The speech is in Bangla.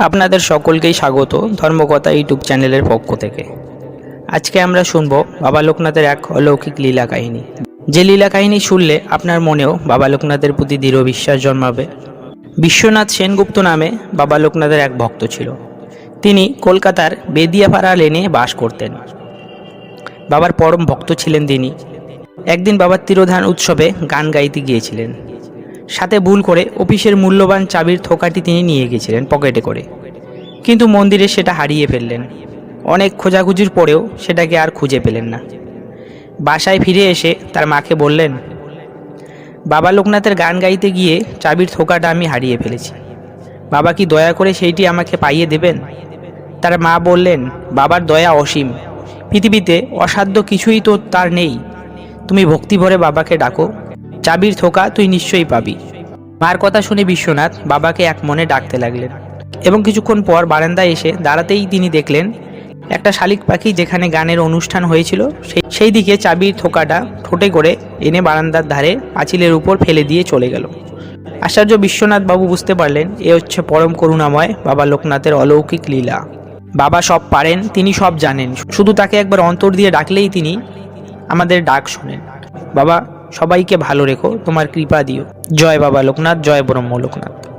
আপনাদের সকলকেই স্বাগত ধর্মকথা ইউটিউব চ্যানেলের পক্ষ থেকে। আজকে আমরা শুনব বাবা লোকনাথের এক অলৌকিক লীলা কাহিনী। যে লীলা কাহিনী শুনলে আপনার মনেও বাবা লোকনাথের প্রতি দৃঢ় বিশ্বাস জন্মাবে। বিশ্বনাথ সেনগুপ্ত নামে বাবা লোকনাথের এক ভক্ত ছিল। তিনি কলকাতার বেদিয়াপাড়া লেনে বাস করতেন। বাবার পরম ভক্ত ছিলেন তিনি। একদিন বাবার তিরোধান উৎসবে গান গাইতে গিয়েছিলেন। সাথে ভুল করে অফিসের মূল্যবান চাবির থোকাটি তিনি নিয়ে গেছিলেন পকেটে করে। কিন্তু মন্দিরে সেটা হারিয়ে ফেললেন। অনেক খোঁজাখুঁজির পরেও সেটাকে আর খুঁজে পেলেন না। বাসায় ফিরে এসে তার মাকে বললেন, বাবা লোকনাথের গান গাইতে গিয়ে চাবির থোকাটা আমি হারিয়ে ফেলেছি। বাবা কি দয়া করে সেইটি আমাকে পাইয়ে দেবেন? তার মা বললেন, বাবার দয়া অসীম। পৃথিবীতে অসাধ্য কিছুই তো তার নেই। তুমি ভক্তি ভরে বাবাকে ডাকো। চাবির থোকা তুই নিশ্চয়ই পাবি। মার কথা শুনে বিশ্বনাথ বাবাকে এক মনে ডাকতে লাগলেন। এবং কিছুক্ষণ পর বারান্দায় এসে দাঁড়াতেই তিনি দেখলেন, একটা শালিক পাখি যেখানে গানের অনুষ্ঠান হয়েছিল, সেই দিকে চাবির থোকাটা ঠোঁটে করে এনে বারান্দার ধারে পাঁচিলের উপর ফেলে দিয়ে চলে গেল। আশ্চর্য বিশ্বনাথ বাবু বুঝতে পারলেন, এ হচ্ছে পরম করুণাময় বাবা লোকনাথের অলৌকিক লীলা। বাবা সব পারেন, তিনি সব জানেন। শুধু তাকে একবার অন্তর দিয়ে ডাকলেই তিনি আমাদের ডাক শোনেন। বাবা সবাইকে ভালো রেখো তোমার কৃপা দিও। জয় বাবা লোকনাথ জয় ব্রহ্ম লোকনাথ।